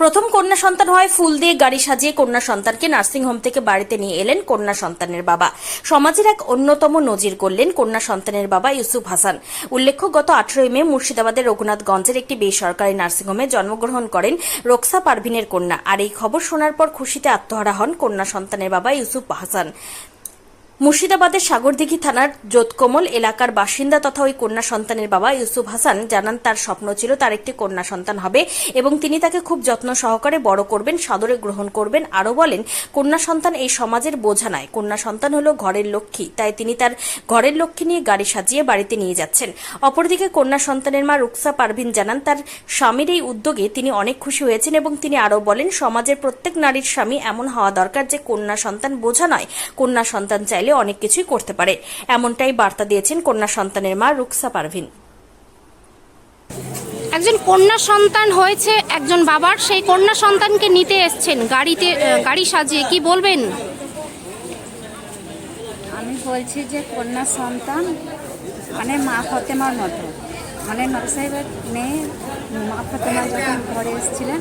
প্রথম কন্যা সন্তান হয় ফুল দিয়ে গাড়ি সাজিয়ে কন্যা সন্তানকে নার্সিংহোম থেকে বাড়িতে নিয়ে এলেন কন্যা সন্তানের বাবা। সমাজের এক অন্যতম নজির করলেন কন্যা সন্তানের বাবা ইউসুফ হাসান। উল্লেখ্য, গত আঠারোই মে মুর্শিদাবাদের রঘুনাথগঞ্জের একটি বেসরকারি নার্সিংহোমে জন্মগ্রহণ করেন রোকসা পারভিনের কন্যা। আর এই খবর শোনার পর খুশিতে আত্মহারা হন কন্যা সন্তানের বাবা ইউসুফ হাসান। মুর্শিদাবাদের সাগরদিঘি থানার যোতকমল এলাকার বাসিন্দা তথা ওই কন্যা সন্তানের বাবা ইউসুফ হাসান জানান তার স্বপ্ন ছিল তার একটি কন্যা সন্তান হবে এবং তিনি তাকে খুব যত্ন সহকারে বড় করবেন, সাদরে গ্রহণ করবেন। আরও বলেন, কন্যা সন্তান এই সমাজের বোঝা নয় কন্যা সন্তান হলো ঘরের লক্ষ্মী, তাই তিনি তার ঘরের লক্ষ্মী নিয়ে গাড়ি সাজিয়ে বাড়িতে নিয়ে যাচ্ছেন। অপরদিকে কন্যা সন্তানের মা রুকসা পারভিন জানান, তার স্বামীর এই উদ্যোগে তিনি অনেক খুশি হয়েছেন এবং তিনি আরও বলেন, সমাজের প্রত্যেক নারীর স্বামী এমন হওয়া দরকার যে কন্যা সন্তান বোঝা নয়। কন্যা সন্তান চাইলে অনেক কিছুই করতে পারে। এমনটাই বার্তা দিয়েছেন কন্যা সন্তানের মা রুকসা পারভিন। একজন কন্যা সন্তান হয়েছে একজন বাবার সেই কন্যা সন্তানকে নিতে এসছেন। গাড়িতে গাড়ি সাজিয়ে কি বলবেন? আমি বলছি যে কন্যা সন্তান মানে মা ফতেমার মতো। মানে নরসাহেবের মেয়ে মা ফতেমা যখন ঘরে এসেছিলেন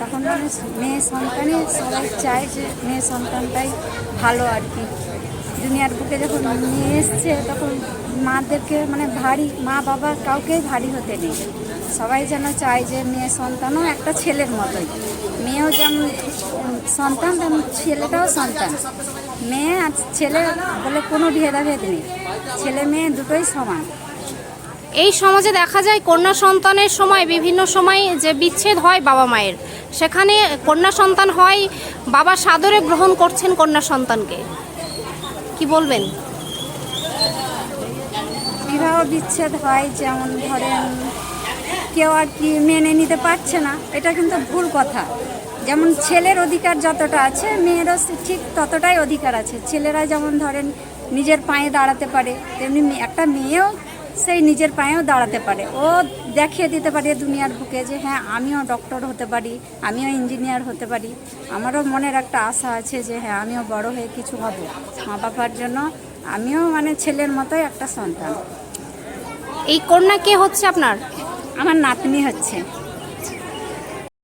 তখন মানে মেয়ে সন্তানই সবাই চায় যে মেয়ে সন্তানটাই ভালো আর কি। দুনিয়ার বুকে যখন নিয়ে এসছে, তখন মাদেরকে মানে ভারী, মা বাবা কাউকেই ভারী হতে নেই। সবাই যেন চায় যে মেয়ে সন্তানও একটা ছেলের মতোই। মেয়েও যেমন সন্তান, তেমন ছেলেটাও সন্তান। মেয়ে আর ছেলে বলে কোনো ভেদাভেদ নেই। ছেলে মেয়ে দুটোই সমান। এই সমাজে দেখা যায় কন্যা সন্তানের সময়, বিভিন্ন সময় যে বিচ্ছেদ হয় বাবা মায়ের। সেখানে কন্যা সন্তান হয়, বাবা সাদরে গ্রহণ করছেন কন্যা সন্তানকে। কি বলবেন? বিবাহ বিচ্ছেদ হয়, যেমন ধরেন কেউ আর কি মেনে নিতে পারছে না, এটা কিন্তু ভুল কথা। যেমন ছেলের অধিকার যতটা আছে, মেয়েরও ঠিক ততটাই অধিকার আছে। ছেলেরা যেমন ধরেন নিজের পায়ে দাঁড়াতে পারে, তেমনি একটা মেয়েও সেই নিজের পায়েও দাঁড়াতে পারে। ও দেখিয়ে দিতে পারে দুনিয়ার বুকে যে হ্যাঁ আমিও ডক্টর হতে পারি আমিও ইঞ্জিনিয়ার হতে পারি। আমারও মনের একটা আশা আছে যে হ্যাঁ আমিও বড় হয়ে কিছু হব। মা বাবার জন্য আমিও মানে ছেলের মতোই একটা সন্তান। এই কন্যা কে হচ্ছে আপনার? আমার নাতনি হচ্ছে।